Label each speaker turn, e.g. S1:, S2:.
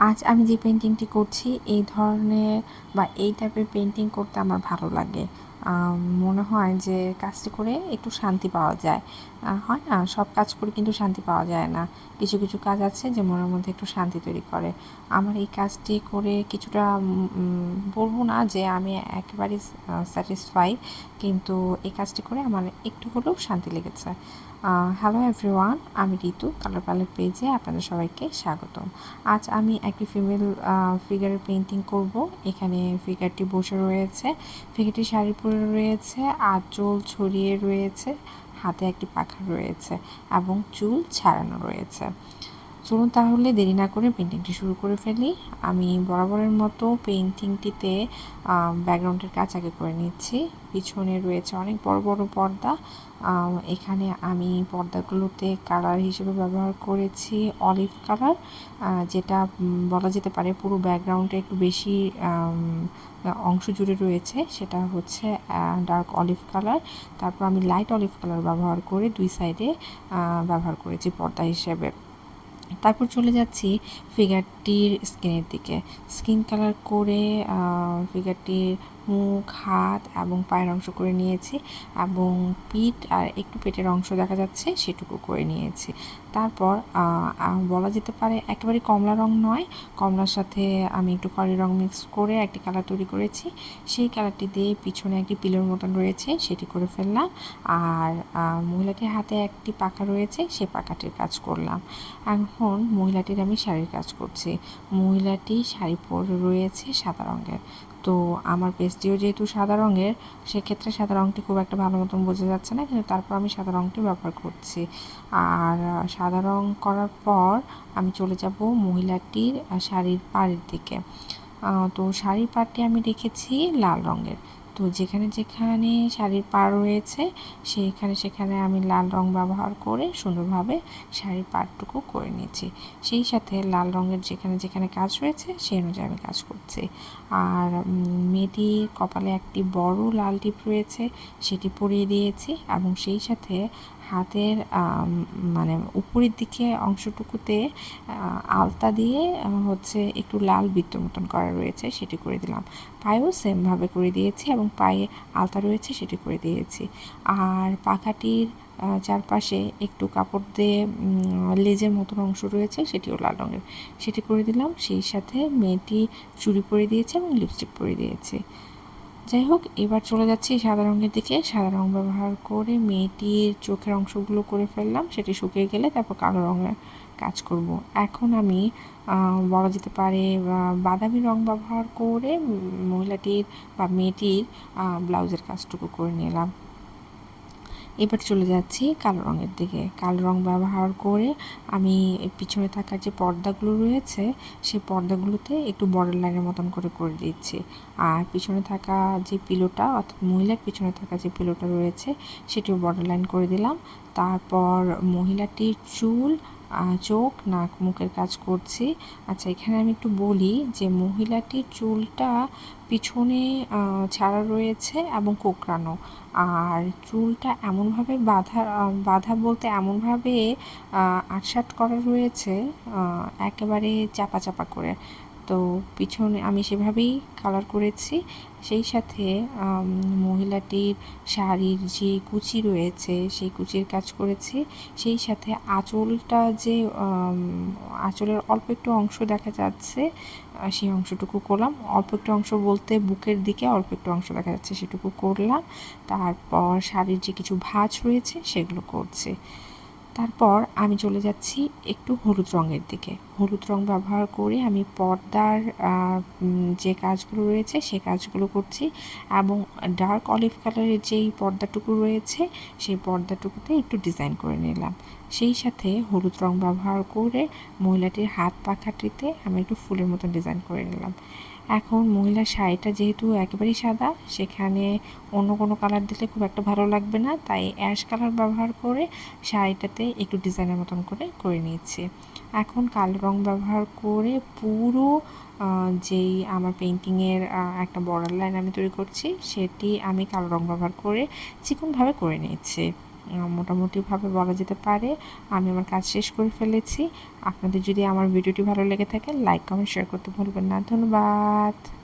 S1: আজ আমি যে পেন্টিংটি করছি, এই ধরনের বা এই টাইপের পেন্টিং করতে আমার ভালো লাগে। মনে হয় যে কাজটি করে একটু শান্তি পাওয়া যায়। হয় না? সব কাজ করে কিন্তু শান্তি পাওয়া যায় না। কিছু কিছু কাজ আছে যে মনের মধ্যে একটু শান্তি তৈরি করে। আমার এই কাজটি করে কিছুটা বলব না যে আমি একেবারেই স্যাটিসফাই কিন্তু এই কাজটি করে আমার একটু হলেও শান্তি লেগেছে। হ্যালো এভরিওয়ান আমি ঋতু কালার প্যালেট পেজে আপনাদের সবাইকে স্বাগতম। আজ আমি একটি ফিমেল ফিগারের পেন্টিং করব। এখানে ফিগারটি বসে রয়েছে। ফিগারটি শাড়ি রয়েছে আর আঁচল ছড়িয়ে রয়েছে হাতে একটি পাখা রয়েছে এবং চুল ছাড়ানো রয়েছে। চলুন তাহলে দেরি না করে পেন্টিংটি শুরু করে ফেলি। আমি বরাবরের মতো পেন্টিংটিতে ব্যাকগ্রাউন্ডের কাজ আগে করে নিচ্ছি। পিছনে রয়েছে অনেক বড় বড় পর্দা। এখানে আমি পর্দাগুলোতে কালার হিসেবে ব্যবহার করেছি অলিভ কালার যেটা বলা যেতে পারে পুরো ব্যাকগ্রাউন্ডে একটু বেশি অংশ জুড়ে রয়েছে। সেটা হচ্ছে ডার্ক অলিভ কালার তারপর আমি লাইট অলিভ কালার ব্যবহার করে দুই সাইডে ব্যবহার করেছি পর্দা হিসেবে। তারপর চলে যাচ্ছি ফিগারটির স্কিনের দিকে। স্কিন কালার করে ফিগারটির মুখ, হাত এবং পায়ের অংশ করে নিয়েছি এবং পিঠ আর একটু পেটের অংশ দেখা যাচ্ছে সেটুকু করে নিয়েছি। তারপর বলা যেতে পারে একেবারে কমলা রং নয়। কমলার সাথে আমি একটু খয়েরি রং মিক্স করে একটি কালার তৈরি করেছি। সেই কালারটি দিয়ে পিছনে একটি পিলোর মতন রয়েছে, সেটি করে ফেললাম। আর মহিলাটির হাতে একটি পাখা রয়েছে, সে পাখাটির কাজ করলাম। এখন মহিলাটির আমি শাড়ির কাজ করছি। মহিলাটি শাড়ি পরে রয়েছে সাদা রঙের। তো আমার পেস্টিও যেহেতু সাদা রঙের, সেক্ষেত্রে সাদা রঙটি খুব একটা ভালো মতন বোঝা যাচ্ছে না, কিন্তু তারপর আমি সাদা রঙটি ব্যবহার করছি। আর সাদা রং করার পর আমি চলে যাব মহিলাটির শাড়ির পাড়ের দিকে। তো শাড়ির পাড়টি আমি রেখেছি লাল রঙের। তো যেখানে যেখানে শাড়ির পাড় রয়েছে, সেখানে সেখানে আমি লাল রং ব্যবহার করে সুন্দরভাবে শাড়ির পাড়টুকু করে নিয়েছি। সেই সাথে লাল রঙের যেখানে যেখানে কাজ রয়েছে, সেই অনুযায়ী আমি কাজ করছি। আর মেয়েটির কপালে একটি বড় লাল টিপ রয়েছে, সেটি পরিয়ে দিয়েছি এবং সেই সাথে হাতের মানে উপরের দিকে অংশটুকুতে আলতা দিয়ে হচ্ছে একটু লাল বৃত্ত মতন করা রয়েছে, সেটি করে দিলাম। পায়েও সেমভাবে করে দিয়েছি এবং পায়ে আলতা রয়েছে, সেটি করে দিয়েছি। আর পাখাটির চারপাশে একটু কাপড় দিয়ে লেজের মতন অংশ রয়েছে, সেটিও লাল রঙের। সেটি করে দিলাম, সেই সাথে মেয়েটি চুড়ি পরে দিয়েছে এবং লিপস্টিক পরে দিয়েছে। যাই হোক, এবার চলে যাচ্ছি সাদা রঙের দিকে। সাদা রঙ ব্যবহার করে মেয়েটির চোখের অংশগুলো করে ফেললাম, সেটি শুকিয়ে গেলে তারপর কালো রঙের কাজ করব। এখন আমি বলা যেতে পারে বাদামি রং ব্যবহার করে মহিলাটির বা মেয়েটির ব্লাউজের কাজটুকু করে নিলাম। এবার চলে যাচ্ছি কালো রঙের দিকে। কালো রং ব্যবহার করে আমি পিছনে থাকা যে পর্দাগুলো রয়েছে সেই পর্দাগুলোতে একটু বর্ডার লাইনের মতন করে করে দিচ্ছি। আর পিছনে থাকা যে পিলোটা অর্থাৎ মহিলার পিছনে থাকা যে পিলোটা রয়েছে, সেটিও বর্ডার লাইন করে দিলাম। তারপর মহিলাটির চুল চোখ, নাক, মুখের কাজ করছি। আচ্ছা এখানে আমি একটু বলি যে মহিলাটির চুলটা পিছনে ছাড়া রয়েছে এবং কোকড়ানো। আর চুলটা এমনভাবে বাঁধা বাধা বলতে এমনভাবে আটসাট করা রয়েছে একেবারে চাপা চাপা করে। তো পিছনে আমি সেভাবেই কালার করেছি। সেই সাথে মহিলাটির শাড়ির যে কুচি রয়েছে, সেই কুচির কাজ করেছি। সেই সাথে আঁচলটা যে আঁচলের অল্প একটু অংশ দেখা যাচ্ছে সেই অংশটুকু করলাম। অল্প একটু অংশ বলতে বুকের দিকে অল্প একটু অংশ দেখা যাচ্ছে, সেটুকু করলাম। তারপর শাড়ির যে কিছু ভাঁজ রয়েছে, সেগুলো করছে। তারপর আমি চলে যাচ্ছি একটু হলুদ রঙের দিকে। হলুদ রং ব্যবহার করে আমি পর্দার যে কাজগুলো রয়েছে সে কাজগুলো করছি এবং ডার্ক অলিভ কালারের যেই পর্দাটুকু রয়েছে সেই পর্দাটুকুতে একটু ডিজাইন করে নিলাম। সেই সাথে হলুদ রং ব্যবহার করে মহিলাটির হাত পাখাটিতে আমি একটু ফুলের মতো ডিজাইন করে নিলাম। এখন মহিলার শাড়িটা যেহেতু একেবারেই সাদা, সেখানে অন্য কোনো কালার দিলে খুব একটা ভালো লাগবে না। তাই অ্যাশ কালার ব্যবহার করে শাড়িটাতে একটু ডিজাইনের মতন করে করে নিয়েছি। এখন কালো রং ব্যবহার করে পুরো যেই আমার পেন্টিংয়ের একটা বর্ডার লাইন আমি তৈরি করছি, সেটি আমি কালো রং ব্যবহার করে চিকনভাবে করে নিয়েছি। মোটামুটিভাবে বলা যেতে পারে, আমি আমার কাজ শেষ করে ফেলেছি। আপনাদের যদি আমার ভিডিওটি ভালো লেগে থাকে লাইক কমেন্ট শেয়ার করতে ভুলবেন না। ধন্যবাদ।